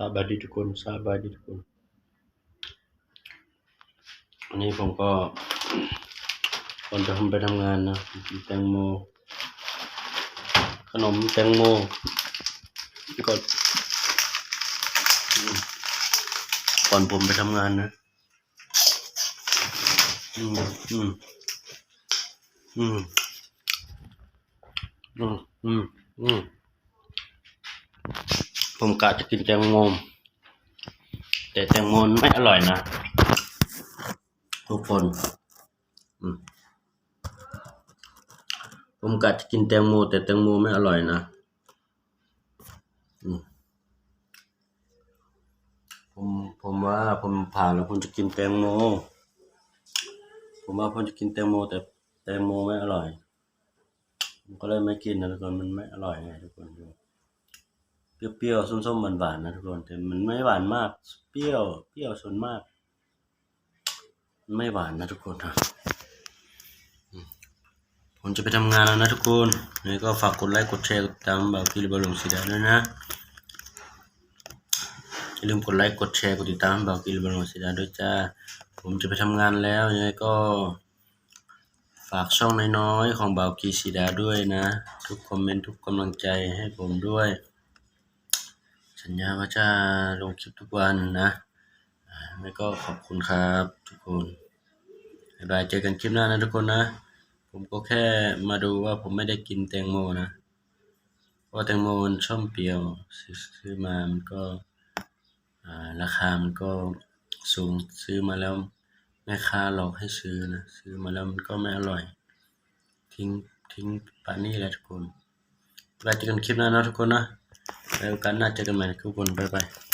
สบายดีทุกคนสบายดีทุกคนอันนี้ผมก็ก่อนจะทำไปทำงานนะแตงโม ขนมแตงโมก่อนก่อนผมไปทำงานนะ อืม อืม อืม อืม อืม ผมกะจะกินแตงโมแต่แตงโมไม่อร่อยนะ ทุกคนอืมผมกะจะกินแตงโม แต่แตงโมไม่อร่อยนะผมผมว่าผมผ่านแล้วผมจะกินแตงโม ผมว่าผมจะกินแตงโม แต่แตงโมไม่อร่อยผมก็เลยไม่กินนะทุกคนมันไม่อร่อยไงทุกคนดู เปรี้ยวๆส้มๆหวานๆนะทุกคนแต่มันไม่หวานมาก เปรี้ยวเปรี้ยวส่วนมาก ไม่หวานนะทุกคนนะผมจะไปทำงานแล้วนะทุกคนยังไงก็ฝากกดไลค์กดแชร์กดติดตามบ่าวกิริบาลงสีดาด้วยนะอย่าลืมกดไลค์กดแชร์กดติดตามบ่าวกิริบาลงสีดาด้วยจ้าผมจะไปทำงานแล้วยังไงก็ฝากช่องน้อยๆของบ่าวกีสีดาด้วยนะ ทุกคอมเมนต์ทุกกำลังใจให้ผมด้วย สัญญาว่าจะลงคลิปทุกวันนะอ่าแล้วก็ขอบคุณครับทุกคนบ๊ายบายเจอกันคลิปหน้านะทุกคนนะ ผมก็แค่มาดูว่าผมไม่ได้กินแตงโมนะเพราะแตงโมมันช่อมเปรี้ยวซื้อมามันก็ราคามันก็สูงซื้อมาแล้วแม่ค้าหลอกให้ซื้อนะซื้อมาแล้วมันก็ไม่อร่อย ทิ้งทิ้งป่านนี้แหละทุกคนไว้เจอกันคลิปหน้านะทุกคนนะ แล้วโอ